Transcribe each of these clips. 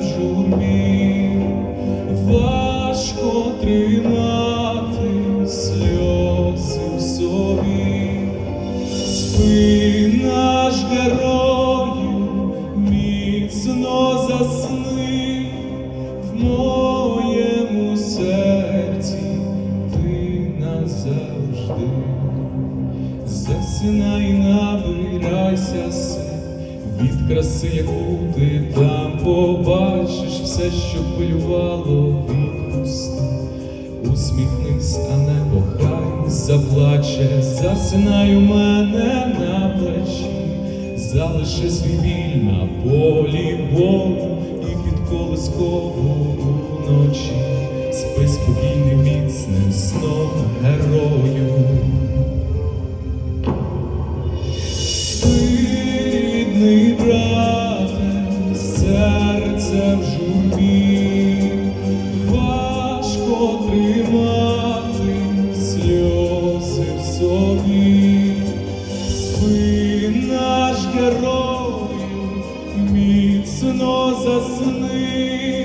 Серце від краси, яку ти там побачиш, все, що хвилювало, відпусти. Усміхнись, а небо хай заплаче, засинай у мене на плечі, залиши свій біль на полі болю і під колискову засни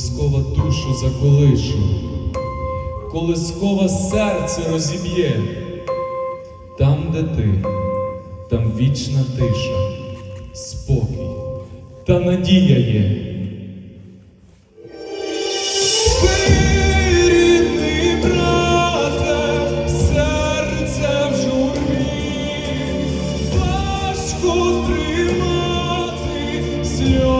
Колискова душу заколишу, колискова серце розіб'є. Там, де ти, там вічна тиша, спокій та надія є. Тримати сльози